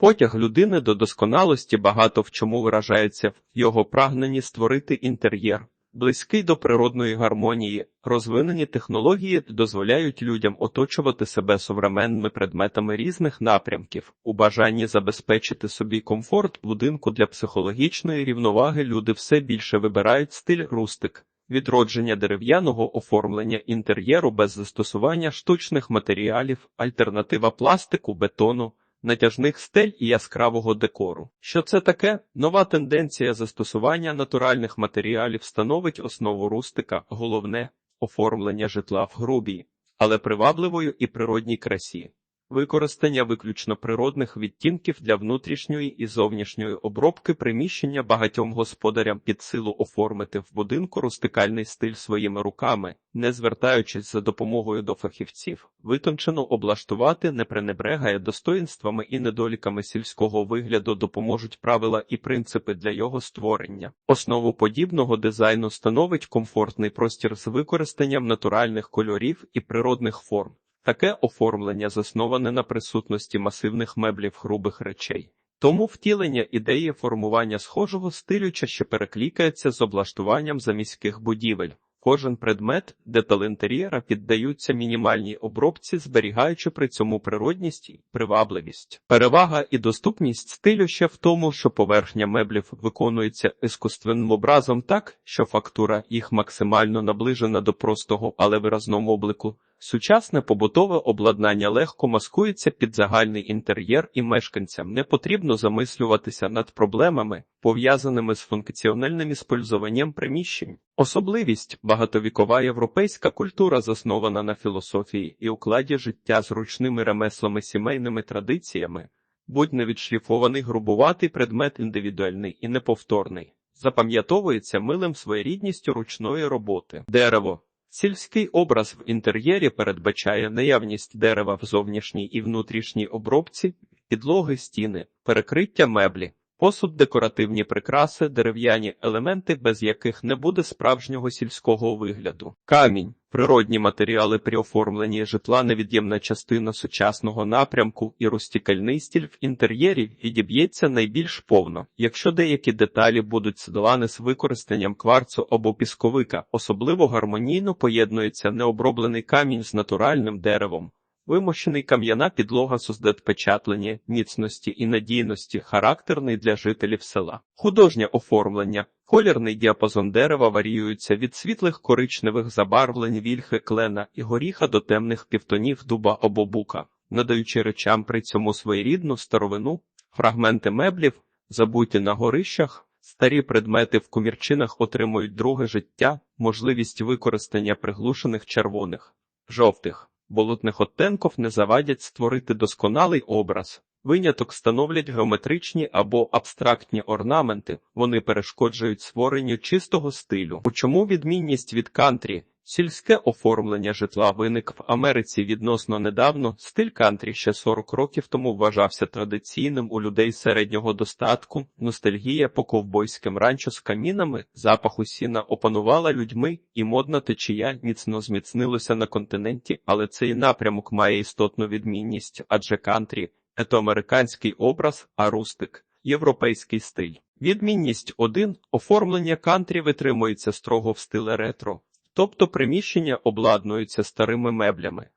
Потяг людини до досконалості багато в чому виражається в його прагненні створити інтер'єр, близький до природної гармонії, розвинені технології дозволяють людям оточувати себе современними предметами різних напрямків. У бажанні забезпечити собі комфорт будинку для психологічної рівноваги люди все більше вибирають стиль рустик. Відродження дерев'яного оформлення інтер'єру без застосування штучних матеріалів, альтернатива пластику, бетону, натяжних стель і яскравого декору. Що це таке? Нова тенденція застосування натуральних матеріалів становить основу рустика, головне оформлення житла в грубій, але привабливою і природній красі. Використання виключно природних відтінків для внутрішньої і зовнішньої обробки приміщення багатьом господарям під силу оформити в будинку рустикальний стиль своїми руками, не звертаючись за допомогою до фахівців, витончено облаштувати не пренебрегає достоїнствами і недоліками сільського вигляду допоможуть правила і принципи для його створення. Основу подібного дизайну становить комфортний простір з використанням натуральних кольорів і природних форм. Таке оформлення засноване на присутності масивних меблів грубих речей. Тому втілення ідеї формування схожого стилю чаще перекликається з облаштуванням заміських будівель. Кожен предмет, деталь інтер'єра піддаються мінімальній обробці, зберігаючи при цьому природність і привабливість. Перевага і доступність стилю ще в тому, що поверхня меблів виконується іскусственним образом так, що фактура їх максимально наближена до простого, але виразного облику. Сучасне побутове обладнання легко маскується під загальний інтер'єр і мешканцям не потрібно замислюватися над проблемами, пов'язаними з функціональним іспользуванням приміщень. Особливість багатовікова європейська культура заснована на філософії і укладі життя з ручними ремеслами сімейними традиціями, будь не відшліфований грубуватий предмет індивідуальний і неповторний, запам'ятовується милим своєрідністю ручної роботи. Дерево Сільський образ в інтер'єрі передбачає наявність дерева в зовнішній і внутрішній обробці, підлоги, стіни, перекриття меблі, посуд, декоративні прикраси, дерев'яні елементи, без яких не буде справжнього сільського вигляду. Камінь, природні матеріали при оформленні житла невід'ємна частина сучасного напрямку і рустікальний стіль в інтер'єрі відіб'ється найбільш повно, якщо деякі деталі будуть сдолани з використанням кварцу або пісковика, особливо гармонійно поєднується необроблений камінь з натуральним деревом. Вимощений кам'яна підлога печатлення, міцності і надійності, характерний для жителів села. Художнє оформлення. Колірний діапазон дерева варіюється від світлих коричневих забарвлень вільхи клена і горіха до темних півтонів дуба або бука, надаючи речам при цьому своєрідну старовину, фрагменти меблів, забуті на горищах. Старі предмети в комірчинах отримують друге життя, можливість використання приглушених червоних, жовтих болотних оттенків не завадять створити досконалий образ. Виняток становлять геометричні або абстрактні орнаменти, вони перешкоджують створенню чистого стилю. У чому відмінність від кантрі? Сільське оформлення житла виник в Америці відносно недавно. Стиль кантрі ще 40 років тому вважався традиційним у людей середнього достатку. Ностальгія по ковбойським ранчо з камінами, запаху сіна опанувала людьми, і модна течія міцно зміцнилося на континенті, але цей напрямок має істотну відмінність, адже кантрі це американський образ, а рустик європейський стиль. Відмінність один оформлення кантрі витримується строго в стиле ретро. Тобто приміщення обладнуються старими меблями,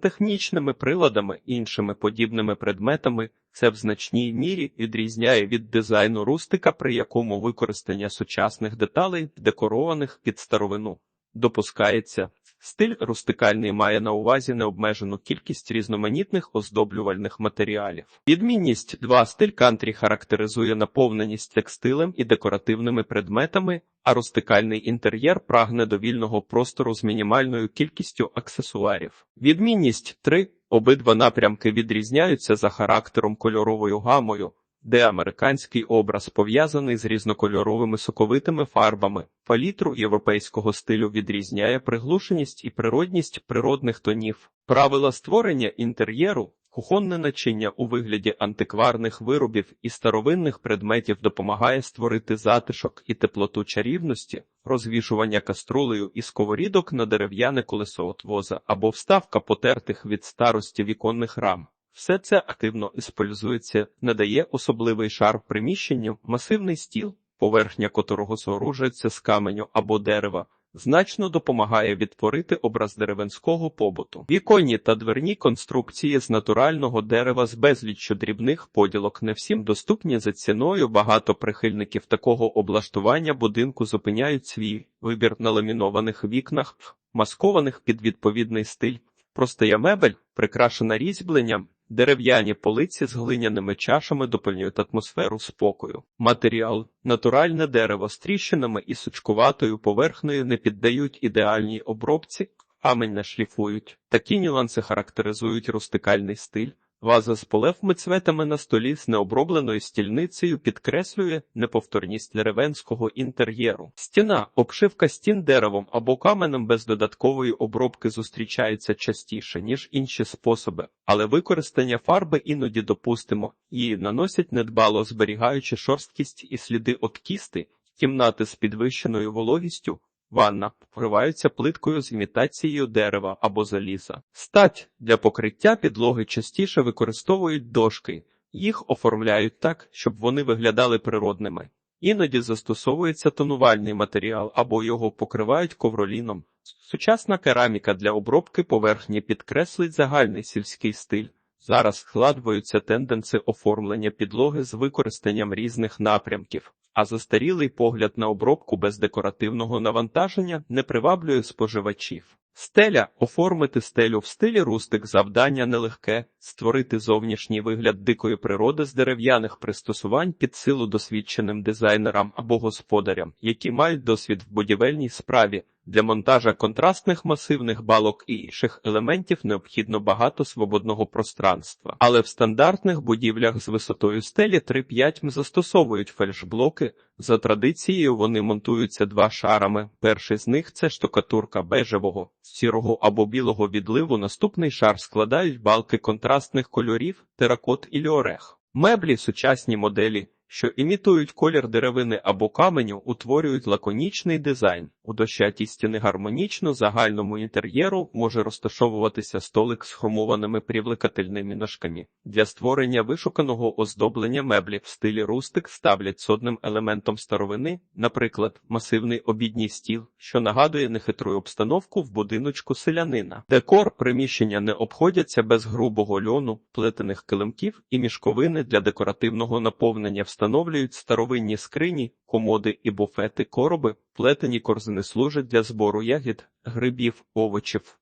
технічними приладами і іншими подібними предметами, це в значній мірі відрізняє від дизайну рустика, при якому використання сучасних деталей, декорованих під старовину, допускається. Стиль рустикальний має на увазі необмежену кількість різноманітних оздоблювальних матеріалів. Відмінність 2. стиль кантрі характеризує наповненість текстилем і декоративними предметами, а рустикальний інтер'єр прагне до вільного простору з мінімальною кількістю аксесуарів. Відмінність 3. обидва напрямки відрізняються за характером кольоровою гамою де американський образ пов'язаний з різнокольоровими соковитими фарбами. Палітру європейського стилю відрізняє приглушеність і природність природних тонів. Правила створення інтер'єру, кухонне начиння у вигляді антикварних виробів і старовинних предметів допомагає створити затишок і теплоту чарівності, розвішування каструлею і сковорідок на дерев'яне колесо отвоза або вставка потертих від старості віконних рам. Все це активно іспользується, надає особливий шар приміщенню, масивний стіл, поверхня котрого сооружується з каменю або дерева, значно допомагає відтворити образ деревенського побуту. Віконні та дверні конструкції з натурального дерева з безліччю дрібних поділок не всім доступні за ціною. Багато прихильників такого облаштування будинку зупиняють свій вибір на ламінованих вікнах, маскованих під відповідний стиль. Простая мебель, прикрашена різьбленням, дерев'яні полиці з глиняними чашами доповнюють атмосферу спокою. Матеріал натуральне дерево з тріщинами і сучкуватою поверхнею не піддають ідеальній обробці, камень не шліфують. Такі нюанси характеризують рустикальний стиль. Ваза з полевмицветами на столі з необробленою стільницею підкреслює неповторність деревенського інтер'єру. Стіна, обшивка стін деревом або каменем без додаткової обробки зустрічається частіше, ніж інші способи, але використання фарби іноді допустимо, її наносять недбало зберігаючи шорсткість і сліди от кісти, кімнати з підвищеною вологістю. Ванна покриваються плиткою з імітацією дерева або заліза. Стать для покриття підлоги частіше використовують дошки, їх оформляють так, щоб вони виглядали природними. Іноді застосовується тонувальний матеріал або його покривають ковроліном. Сучасна кераміка для обробки поверхні підкреслить загальний сільський стиль. Зараз складаються тенденси оформлення підлоги з використанням різних напрямків, а застарілий погляд на обробку без декоративного навантаження не приваблює споживачів. Стеля оформити стелю в стилі рустик завдання нелегке, створити зовнішній вигляд дикої природи з дерев'яних пристосувань під силу досвідченим дизайнерам або господарям, які мають досвід в будівельній справі. Для монтажа контрастних масивних балок і інших елементів необхідно багато свободного пространства. Але в стандартних будівлях з висотою стелі 3-5 м застосовують фальшблоки. За традицією вони монтуються два шарами. Перший з них це штукатурка бежевого, сірого або білого відливу. Наступний шар складають балки контрастних кольорів, теракот і льорех. Меблі сучасні моделі, що імітують колір деревини або каменю, утворюють лаконічний дизайн. У дощатій стіни гармонічно загальному інтер'єру може розташовуватися столик з хромованими привлекательними ножками. Для створення вишуканого оздоблення меблі в стилі рустик ставлять содним елементом старовини, наприклад, масивний обідній стіл, що нагадує нехитру обстановку в будиночку селянина. Декор приміщення не обходяться без грубого льону, плетених килимків і мішковини для декоративного наповнення встановлюють старовинні скрині, комоди і буфети, короби, плетені корзини служать для збору ягід, грибів, овочів,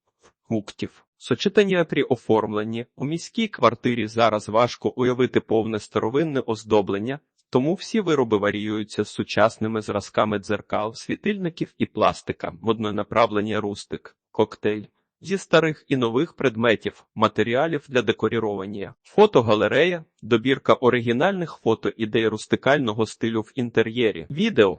фруктів. Сочетання при оформленні у міській квартирі зараз важко уявити повне старовинне оздоблення, тому всі вироби варіюються з сучасними зразками дзеркал, світильників і пластика, модне направлення рустик, коктейль. Зі старих і нових предметів, матеріалів для декорірування, фотогалерея, добірка оригінальних фото ідей рустикального стилю в інтер'єрі, відео,